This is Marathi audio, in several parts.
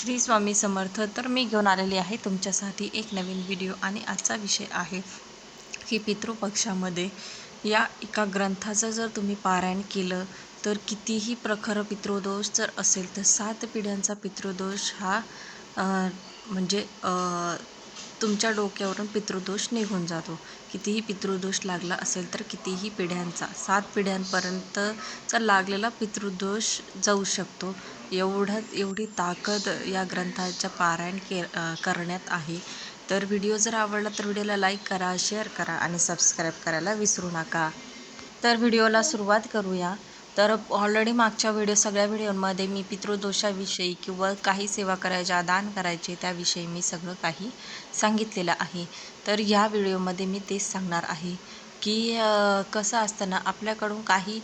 श्री स्वामी समर्थ तर मी घेऊन आलेली आहे तुमच्यासाठी एक नवीन व्हिडिओ आणि आजचा विषय आहे की पितृपक्षामध्ये या एका ग्रंथाचं जर तुम्ही पारायण केलं तर कितीही प्रखर पितृदोष जर असेल तर सात पिढ्यांचा पितृदोष हा म्हणजे तुमच्या डोक्यावरून पितृदोष निघून जातो. कितीही पितृदोष लागला असेल तर कितीही पिढ्यांचा सात पिढ्यांपर्यंतचा लागलेला पितृदोष जाऊ शकतो. एवढं एवढी ताकद या ग्रंथाच्या पारायण के करण्यात आहे. तर व्हिडिओ जर आवडला तर व्हिडिओला लाईक करा शेअर करा आणि सबस्क्राईब करायला विसरू नका. तर व्हिडिओला सुरुवात करूया. तर ऑलरेडी मागच्या व्हिडिओ सगळ्या व्हिडिओमध्ये मी पितृदोषाविषयी किंवा काही सेवा करायच्या दान करायचे त्याविषयी मी सगळं काही सांगितलेलं आहे. तर या व्हिडिओमध्ये मी तेच सांगणार आहे की कसं असताना आपल्याकडून काही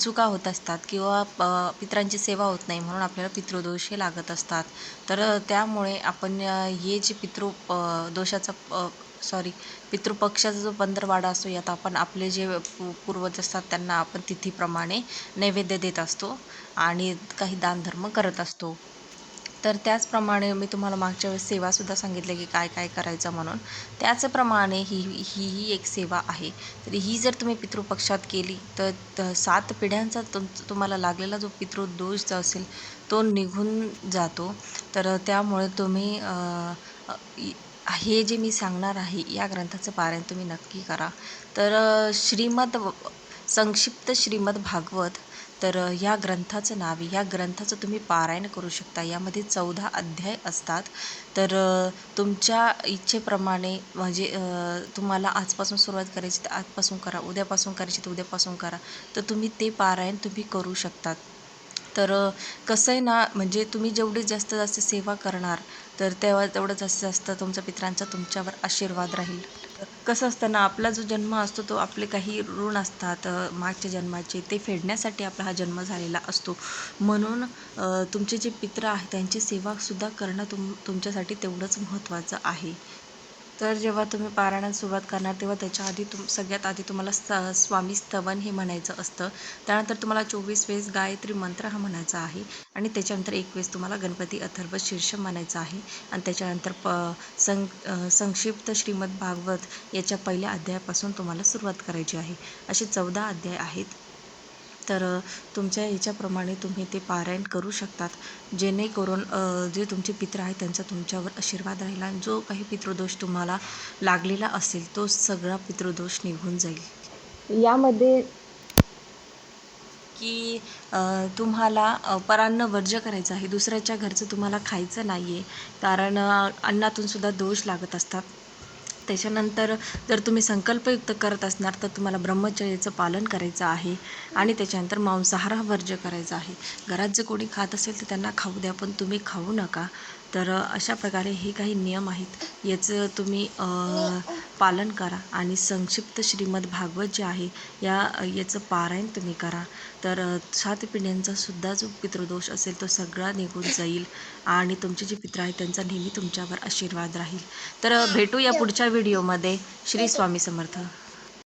चुका होत असतात किंवा प- पितरांची सेवा होत नाही म्हणून आपल्याला पितृदोष हे लागत असतात. तर त्यामुळे आपण हे जे पितृ अ, दोषाचा सॉरी पितृपक्षाचा जो पंधरवाडा असतो यात आपण आपले जे पू पूर्वज असतात त्यांना आपण तिथीप्रमाणे नैवेद्य देत असतो आणि काही दानधर्म करत असतो. तर त्याचप्रमाणे मी तुम्हाला मागच्या वेळेस सेवासुद्धा सांगितली की काय काय करायचं म्हणून. त्याचप्रमाणे ही ही ही एक सेवा आहे. तर ही जर तुम्ही पितृपक्षात केली तर त- सात पिढ्यांचा तुम तुम्हाला लागलेला जो पितृदोष जो असेल तो निघून जातो. तर त्यामुळे तुम्ही इ- हे जे मी सांगणार आहे या ग्रंथाचं पारायण तुम्ही नक्की करा. तर श्रीमद संक्षिप्त श्रीमद भागवत तर या ग्रंथाचं नाव आहे. या ग्रंथाचं तुम्ही पारायण करू शकता. यामध्ये चौदा अध्याय असतात. तर तुमच्या इच्छेप्रमाणे म्हणजे तुम्हाला आजपासून सुरुवात करायची तर आजपासून करा उद्यापासून करायची तर उद्यापासून करा. तर तुम्ही ते पारायण तुम्ही करू शकतात. तर कसं आहे ना म्हणजे तुम्ही जेवढी जास्त जास्त सेवा करणार तर तेव्हा तेवढं जास्तीत जास्त तुमच्या पित्रांचा तुमच्यावर आशीर्वाद राहील. कसं असतं ना आपला जो जन्म असतो तो आपले काही ऋण असतात मागच्या जन्माचे ते फेडण्यासाठी आपला हा जन्म झालेला असतो. म्हणून तुमचे जे पित्र आहेत त्यांची सेवासुद्धा करणं तुम तुमच्यासाठी तेवढंच महत्त्वाचं आहे. तर जेव्हा तुम्ही पारायणात सुरुवात करणार तेव्हा त्याच्या आधी तुम सगळ्यात आधी तुम्हाला स स्वामी स्तवन हे म्हणायचं असतं. त्यानंतर तुम्हाला चोवीस वेळेस गायत्री मंत्र हा म्हणायचा आहे आणि त्याच्यानंतर एक वेळेस तुम्हाला गणपती अथर्व शीर्ष म्हणायचं आहे. आणि त्याच्यानंतर प सं संक्षिप्त श्रीमद भागवत याच्या पहिल्या अध्यायापासून तुम्हाला सुरुवात करायची आहे. असे चौदा अध्याय आहेत. तर तुमच्या याच्याप्रमाणे तुम्ही ते पारायण करू शकतात. जेणेकरून जे तुमचे पित्र आहेत त्यांचा तुमच्यावर आशीर्वाद राहील आणि जो काही पितृदोष तुम्हाला लागलेला असेल तो सगळा पितृदोष निघून जाईल. यामध्ये की तुम्हाला परान्न वर्ज्य करायचं आहे. दुसऱ्याच्या घरचं तुम्हाला खायचं नाही आहे कारण अन्नातून सुद्धा दोष लागत असतात. त्याच्यानंतर जर तुम्ही संकल्पयुक्त करत असणार तर तुम्हाला ब्रह्मचर्याचं पालन करायचं आहे आणि त्याच्यानंतर मांसाहार हा वर्ज्य करायचा आहे. घरात जे कोणी खात असेल तर त्यांना खाऊ द्या पण तुम्ही खाऊ नका. तर अशा प्रकारे हे काही नियम आहेत. याचं तुम्ही पालन करा आणि संक्षिप्त श्रीमद भागवत जे आहे या याचं पारायण तुम्ही करा. तर सात पिढ्यांचा सुद्धा जो पितृदोष असेल तो सगळा निघून जाईल आणि तुमचे जे पित्र आहेत त्यांचा नेहमी तुमच्यावर आशीर्वाद राहील. तर भेटू भेटूया पुढच्या व्हिडिओमध्ये. श्री स्वामी समर्थ.